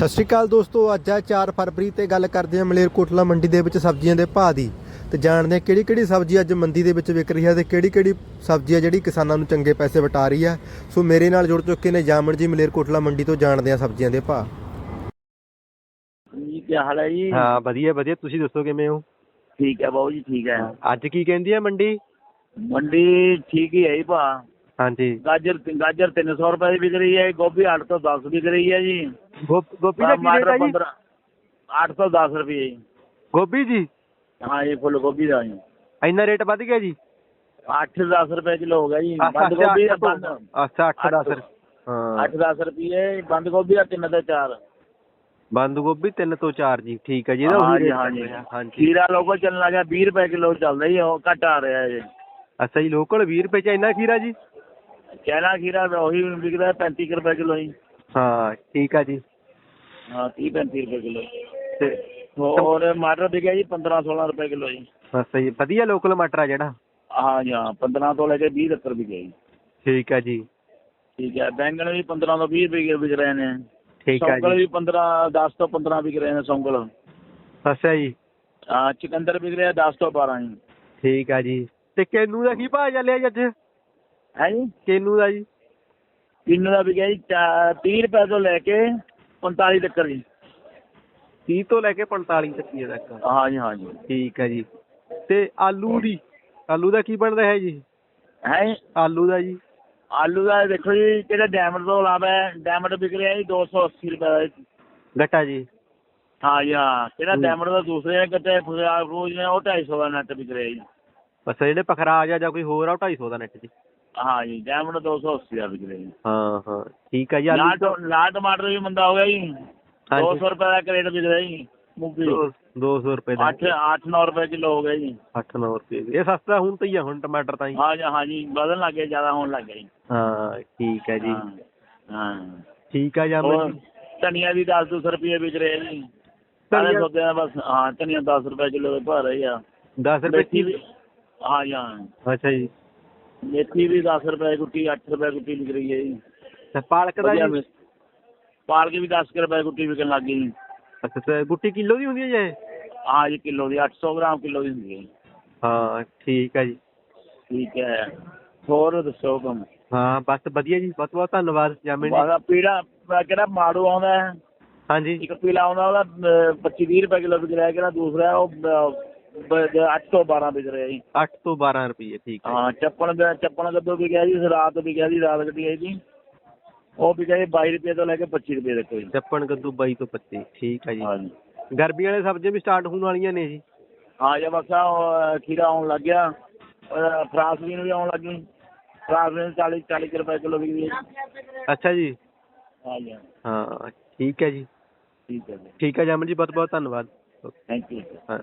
ਸਤਿ ਸ਼੍ਰੀ ਅਕਾਲ ਦੋਸਤੋ ਅੱਜ ਹੈ 4 ਫਰਵਰੀ ਤੇ ਗੱਲ ਕਰਦੇ ਹਾਂ ਮਲੇਰਕੋਟਲਾ ਮੰਡੀ ਦੇ ਵਿੱਚ ਸਬਜ਼ੀਆਂ ਦੇ ਭਾਅ ਦੀ। ਤੇ ਜਾਣਦੇ ਹਾਂ ਕਿਹੜੀ ਕਿਹੜੀ ਸਬਜ਼ੀ ਅੱਜ ਮੰਡੀ ਦੇ ਵਿੱਚ ਵਿਕ ਰਹੀ ਹੈ ਤੇ ਕਿਹੜੀ ਕਿਹੜੀ ਸਬਜ਼ੀ ਹੈ ਜਿਹੜੀ ਕਿਸਾਨਾਂ ਨੂੰ ਚੰਗੇ ਪੈਸੇ ਵਟਾ ਰਹੀ ਹੈ। ਸੋ ਮੇਰੇ ਨਾਲ ਜੁੜ ਚੁੱਕੇ ਨੇ ਜਾਮਣ ਜੀ ਮਲੇਰਕੋਟਲਾ ਮੰਡੀ ਤੋਂ ਜਾਣਦੇ ਹਾਂ ਸਬਜ਼ੀਆਂ ਦੇ ਭਾਅ। ਜੀ ਕੀ ਹਾਲ ਹੈ ਜੀ? ਹਾਂ ਵਧੀਆ ਵਧੀਆ। ਤੁਸੀਂ ਦੱਸੋ ਕਿਵੇਂ ਹੋ? ਠੀਕ ਹੈ ਬਾਬੂ ਜੀ ਠੀਕ ਹੈ। ਅੱਜ ਕੀ ਕਹਿੰਦੀ ਹੈ ਮੰਡੀ? ਮੰਡੀ ਠੀਕ ਹੀ ਹੈ ਜੀ ਭਾ ਹਾਂਜੀ। ਗਾਜਰ ਗਾਜਰ 300 ਰੁਪਏ ਦੀ ਵਿਕ ਰਹੀ ਹੈ ਗੋਭੀ 8 ਤੋਂ 10 ਵਿਕ ਰਹੀ ਹੈ ਜੀ। ਗੋਭੀ ਦਾ ਕੀ ਰੇਟ ਹੈ ਜੀ? 15 8 ਤੋਂ 10 ਰੁਪਏ ਜੀ। ਗੋਭੀ ਜੀ? ਹਾਂ ਜੀ ਫੁੱਲ ਗੋਭੀ ਦਾ ਜੀ। ਇੰਨਾ ਰੇਟ ਵੱਧ ਗਿਆ ਜੀ? 8 10 ਰੁਪਏ ਕਿਲੋ ਹੋ ਗਿਆ ਜੀ। ਬੰਦ ਗੋਭੀ ਦਾ ਬੰਦ। ਅੱਛਾ 8 ਅੱਠ 10 ਹਾਂ। 8 10 ਰੁਪਏ ਬੰਦ ਗੋਭੀ ਦਾ 3 ਤੋਂ 4 ਬੰਦ ਗੋਭੀ 3 ਤੋਂ 4 ਜੀ ਠੀਕ ਹੈ ਜੀ ਇਹਦਾ ਹਾਂ ਉਹੀ ਜੀ rate ਹਾਂ ਚੱਲ ਜੀ। ਰਿਹਾ। ਹਾਂਜੀ। ਖੀਰਾ ਲੋਕਲ ਚੱਲਣ ਲੱਗਾ 20 ਰੁਪਏ ਕਿਲੋ ਚੱਲਦਾ ਜੀ ਉਹ ਘਟ ਆ ਰਿਹਾ ਜੀ। ਅੱਛਾ ਜੀ ਲੋਕਲ 20 ਰੁਪਏ ਚ ਇੰਨਾ ਖੀਰਾ ਜੀ? ਚੈਨਾ ਖੀਰਾ ਤਾਂ ਉਹੀ ਵਿਕਦਾ 35 ਕੁ ਰੁਪਏ ਕਿਲੋ ਜੀ ਹਾਂ ਠੀਕ ਆ ਜੀ। ਹਾਂ 30 35 ਰੁਪਏ ਕਿਲੋ। ਤੇ ਹੋਰ ਮਟਰ ਵਿਕਿਆ ਜੀ 15 16 ਰੁਪਏ ਕਿਲੋ ਜੀ। ਅੱਛਾ ਜੀ ਵਧੀਆ ਲੋਕਲ ਮਟਰ ਆ ਜਿਹੜਾ। ਹਾਂ ਜੀ ਹਾਂ 15 ਤੋਂ ਲੈ ਕੇ 20 ਤੱਕ ਵਿਕਿਆ ਜੀ। ਠੀਕ ਆ ਜੀ। ਠੀਕ ਹੈ ਬੈਂਗਣ ਵੀ 15 ਤੋਂ 20 ਰੁਪਏ ਵਿਕ ਰਹੇ ਨੇ। ਠੀਕ ਆ ਸੌਂਗਲ ਜੀ ਵੀ 15 10 ਤੋਂ 15 ਵਿਕ ਰਹੇ ਨੇ ਸੌਂਗਲ ਅੱਛਾ ਜੀ। ਹਾਂ ਚਿਕੰਦਰ ਵਿਕ ਰਿਹਾ 10 ਤੋਂ 12 ਜੀ। ਠੀਕ ਆ ਜੀ। ਤੇ ਕੇਨੂ ਦਾ ਕੀ ਭਾਅ ਚੱਲਿਆ ਜੀ ਅੱਜ? ਹੈ ਜੀ ਕੇਨੂ ਦਾ ਜੀ। ਕਿੰਨੂ ਦਾ ਵਿਕਿਆ ਜੀ ਚਾ- 30 ਰੁਪਏ ਤੋਂ ਲੈ ਕੇ 45 ਤੱਕ ਜੀ। 30 ਤੋਂ ਲੈ ਕੇ 45 ਤੱਕ ਹੀ ਤੱਕ। ਹਾਂ ਜੀ ਹਾਂ ਜੀ। ਠੀਕ ਆ ਜੀ। ਤੇ ਆਲੂ ਦੀ ਆਲੂ ਦਾ ਕੀ ਬਣ ਰਿਹਾ ਹੈ ਜੀ? ਹੈ ਆਲੂ ਦਾ ਜੀ। ਆਲੂ ਦਾ ਦੇਖੋ ਜੀ ਕਿਹੜਾ ਡਾਇਮੰਡ ਤੋਂ ਇਲਾਵਾ ਹੈ? ਡਾਇਮੰਡ ਵਿਕ ਰਿਹਾ ਜੀ 280 ਰੁਪਏ ਦਾ ਜੀ। ਗੱਟਾ ਜੀ। ਹਾਂ ਜੀ ਹਾਂ। ਜਿਹੜਾ ਹੂੰ। ਡਾਇਮੰਡ ਦਾ ਦੂਸਰੇ ਕੱਟੇ ਰੋਜ਼ ਨੇ ਉਹ 250 ਦਾ ਨੈਟ ਵਿਕ ਰਿਹਾ ਜੀ। ਅੱਛਾ ਜਿਹੜੇ ਪਖਰਾਜ ਆ ਜਾਂ ਕੋਈ ਹੋਰ ਆ ਉਹ 250 ਦਾ ਨੈਟ ਜੀ। ਹਾਂ ਜੀ ਡਾਇਮੰਡ 280 ਦਾ ਵਿਕ ਰਿਹਾ ਜੀ। ਹਾਂ ਹਾਂ ਠੀਕ ਆ ਜੀ ਲਾਲ ਆਲੂ ਟੋ- ਲਾਲ ਟਮਾਟਰ ਵੀ ਮੰਦਾ ਹੋ ਗਿਆ ਜੀ। ਹਾਂਜੀ। 200 ਰੁਪਏ ਦਾ ਕਰੇਟ ਵਿਕ ਰਿਹਾ ਜੀ ਮੂੰਗੀ। 200 ਰੁਪਏ ਦਾ। 8 8 9 ਰੁਪਏ ਕਿਲੋ ਹੋ ਗਿਆ ਜੀ। 8-9 ਰੁਪਏ ਇਹ ਸਸਤਾ ਹੁਣ ਤਾਂ ਹੀ ਆ ਹੁਣ ਟਮਾਟਰ ਤਾਂ ਹੀ। ਹਾਂ ਜੀ ਹਾਂ ਜੀ ਵਧਣ ਲੱਗ ਗਿਆ ਜ਼ਿਆਦਾ ਹੋਣ ਲੱਗ ਗਿਆ ਜੀ। ਹਾਂ ਠੀਕ ਹੈ ਜੀ। ਹਾਂ ਹਾਂ। ਠੀਕ ਆ ਜੀ ਹੋਰ ਅਮਨ ਜੀ। ਧਨੀਆ ਵੀ 10 200 ਰੁਪਏ ਵਿਕ ਰਿਹਾ ਜੀ। ਸਾਰੇ ਧਨੀਆ- ਸੌਦੇ ਦਾ ਬਸ ਹਾਂ ਧਨੀਆ 10 ਰੁਪਏ ਕਿਲੋ ਦੇ ਭਾ ਰਹੇ ਆ। 10 ਰੁਪਏ ਹਾਂ ਜੀ ਹਾਂ। ਅੱਛਾ ਜੀ। ਮੇਥੀ ਵੀ 10 ਰੁਪਏ ਗੁੱਟੀ 8 ਰੁਪਏ ਗੁੱਟੀ ਵਿਕ ਰਹੀ ਹੈ ਜੀ। ਤੇ ਪਾਲਕ ਦਾ ਵਧੀਆ ਜੀ? ਮਿਲ- ਪਾਲਕ ਵੀ 10 ਕੁ ਰੁਪਏ ਗੁੱਟੀ ਵਿਕਣ ਲੱਗ ਗਈ ਜੀ। ਅੱਛਾ ਤੇ ਗੁੱਟੀ ਕਿਲੋ ਦੀ ਹੁੰਦੀ ਹੈ ਜੀ? ਇਹ? ਹਾਂ ਜੀ ਕਿਲੋ ਦੀ 800 ਗ੍ਰਾਮ ਕਿਲੋ ਦੀ ਹੁੰਦੀ ਹੈ ਜੀ। ਹਾਂ ਠੀਕ ਹੈ ਜੀ। ਠੀਕ ਹੈ। ਹੋਰ ਦੱਸੋ ਕੰਮ? ਹਾਂ ਬਸ ਵਧੀਆ ਜੀ ਬਹੁਤ ਬਹੁਤ ਧੰਨਵਾਦ ਜਾਮਨ ਜੀ। ਬਾਗਾ ਪੀੜਾ ਕਿਹੜਾ ਮਾੜੂ ਆਉਂਦਾ ਹੈ। ਹਾਂਜੀ। ਇੱਕ ਪੀਲਾ ਆਉਂਦਾ ਉਹਦਾ 25 30 ਰੁਪਏ ਕਿਲੋ ਵਿਕ ਰਿਹਾ ਕਿਹੜਾ ਦੂਸਰਾ ਉਹ 8 ਤੋਂ 12 ਵਿਕ ਰਿਹਾ ਜੀ। 8 ਤੋਂ 12 ਰੁਪਏ ਠੀਕ ਹੈ। ਹਾਂ ਚੱਪਣ ਦਾ ਚੱਪਣ ਕਦੋਂ ਵਿਕਿਆ ਜੀ ਰਾਤ ਵਿਕਿਆ ਜੀ ਰਾਤ ਗੱਡੀ ਆਈ ਜੀ। ਉਹ ਵਿਕਿਆ ਜੀ 22 ਰੁਪਏ ਤੋਂ ਲੈ ਕੇ 25 ਰੁਪਏ ਤੱਕ ਜੀ। ਚੱਪਣ ਕੱਦੂ 22 ਤੋਂ 25 ਠੀਕ ਹੈ ਜੀ। ਹਾਂ ਜੀ। ਗਰਮੀ ਵਾਲੇ ਸਬਜ਼ੀਆਂ ਵੀ ਸਟਾਰਟ ਹੋਣ ਵਾਲੀਆਂ ਨੇ ਜੀ। ਹਾਂ ਜੀ ਬਸ ਆਹ ਉਹ ਖੀਰਾ ਆਉਣ ਲੱਗ ਗਿਆ। ਅਹ ਫਰਾਂਸ ਬੀਨ ਵੀ ਆਉਣ ਲੱਗ ਗਈ। ਫਰਾਂਸ ਬੀਨ 40 40 ਰੁਪਏ ਕਿਲੋ ਵਿਕਦੀ ਹੈ ਅੱਛਾ ਜੀ। ਹਾਂ ਜੀ। ਹਾਂ ਠੀਕ ਹੈ ਜੀ। ਠੀਕ ਹੈ ਜੀ। ਠੀਕ ਹੈ ਜਾਮਨ ਜੀ ਬਹੁਤ ਬਹੁਤ ਧੰਨਵਾਦ। ਥੈਂਕ ਯੂ ਹਾਂ।